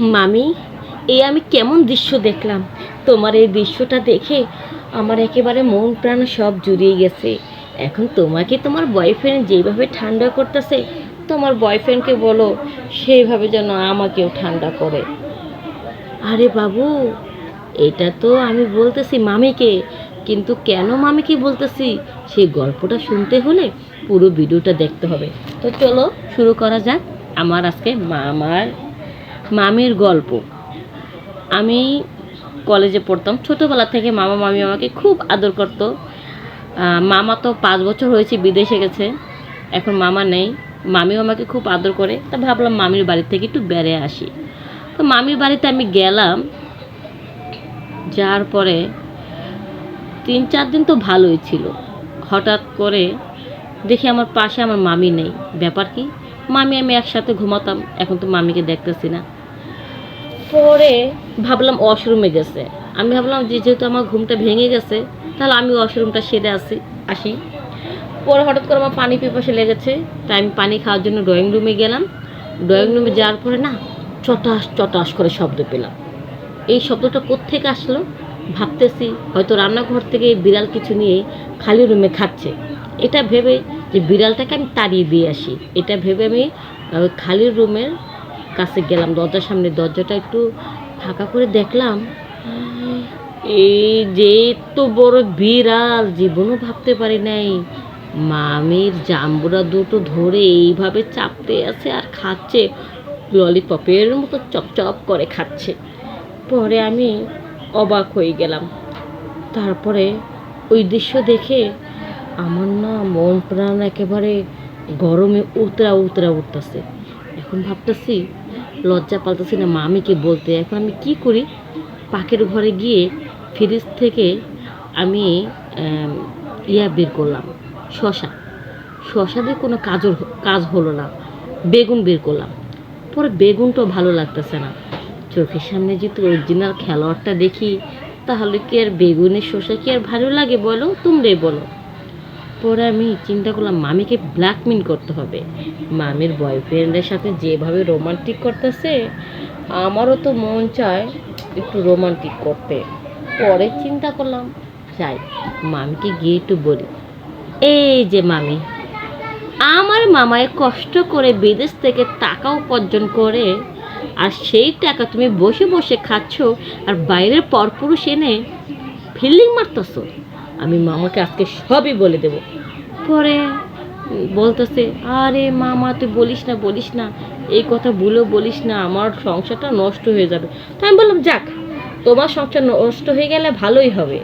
মামি, এই আমি কেমন দৃশ্য দেখলাম। তোমার এই দৃশ্যটা দেখে আমার একেবারে মন প্রাণ সব জুড়িয়ে গেছে। এখন তোমাকে তোমার বয়ফ্রেন্ড যেভাবে ঠান্ডা করতেছে, তোমার বয়ফ্রেন্ডকে বলো, সেইভাবে যেন আমাকেও ঠান্ডা করে। আরে বাবু, এটা তো আমি বলতেছি মামিকে, কিন্তু কেন মামিকে বলতেছি? সেই গল্পটা শুনতে হলে পুরো ভিডিওটা দেখতে হবে। তো চলো, শুরু করা যাক। আমার আজকে মামার মামির গল্প। আমি কলেজে পড়তাম। ছোটোবেলা থেকে মামা, মামি আমাকে খুব আদর করতো। মামা তো পাঁচ বছর হয়েছে, বিদেশে গেছে। এখন মামা নেই। মামিও আমাকে খুব আদর করে। তা ভাবলাম মামির বাড়ি থেকে একটু বেড়ে আসি। তো মামির বাড়িতে আমি গেলাম। যাওয়ার পরে তিন চার দিন তো ভালোই ছিল। হঠাৎ করে দেখি আমার পাশে আমার মামি নেই। ব্যাপার কি? মামি, আমি একসাথে ঘুমাতাম। এখন তো মামিকে দেখতেছি না। পরে ভাবলাম ওয়াশরুমে গেছে। আমি ভাবলাম যে যেহেতু আমার ঘুমটা ভেঙে গেছে, তাহলে আমি ওয়াশরুমটা সেরে আসি আসি। পরে হঠাৎ করে আমার পানি পিপাসে লেগেছে, তাই আমি পানি খাওয়ার জন্য ড্রয়িং রুমে গেলাম। ড্রয়িং রুমে যাওয়ার পরে না, চটাস চটাস করে শব্দ পেলাম। এই শব্দটা কোত্থেকে আসলো? ভাবতেছি হয়তো রান্নাঘর থেকে বিড়াল কিছু নিয়ে খালি রুমে খাচ্ছে। এটা ভেবে যে বিড়ালটাকে আমি তাড়িয়ে দিয়ে আসি। এটা ভেবে আমি খালি রুমের কাছে গেলাম, দরজার সামনে, দরজাটা একটু ফাঁকা করে দেখলাম। এই যে তো বড় বিড়াল, জীবনও ভাবতে পারি নাই। মামির জাম্বুরা দুটো ধরে এইভাবে চাপতে আছে আর খাচ্ছে, ললিপপের মতো চপচপ করে খাচ্ছে। পরে আমি অবাক হয়ে গেলাম। তারপরে ওই দৃশ্য দেখে আমার না মন প্রাণ একেবারে গরমে উতরা উতরা উঠতেছে। এখন ভাবতেছি লজ্জা পালতেছি না মামিকে বলতে, এখন আমি কি করি? পাখির ঘরে গিয়ে ফ্রিজ থেকে আমি ইয়া বের করলাম শশা শশা দিয়ে কোনো কাজর, কাজ হলো না, বেগুন বের করলাম। পরে বেগুনটাও ভালো লাগতেছে না। চোখের সামনে যদি অরিজিনাল খেলোয়াড়টা দেখি, তাহলে কি আর বেগুনের শসা কি আর ভালো লাগে বলো? তোমরাই বলো। পরে আমি চিন্তা করলাম, মামিকে ব্ল্যাকমেল করতে হবে। মামির বয়ফ্রেন্ডের সাথে যেভাবে রোমান্টিক করতেছে, আমারও তো মন চায় একটু রোমান্টিক করতে। পরে চিন্তা করলাম, যাই, মামিকে গিয়ে একটু বলি। এই যে মামি, আমার মামায় কষ্ট করে বিদেশ থেকে টাকা উপার্জন করে, আর সেই টাকা তুমি বসে বসে খাচ্ছ, আর বাইরের পরপুরুষ এনে ফিল্ডিং মারতেছ। আমি মামাকে আজকে সবই বলে দেব। পরে বলতেছে, আরে মামা, তুই বলিস না বলিস না, এই কথা ভুলেও বলিস না, আমার সংসারটা নষ্ট হয়ে যাবে। তাই আমি বললাম, যাক, তোমার সংসার নষ্ট হয়ে গেলে ভালোই হবে।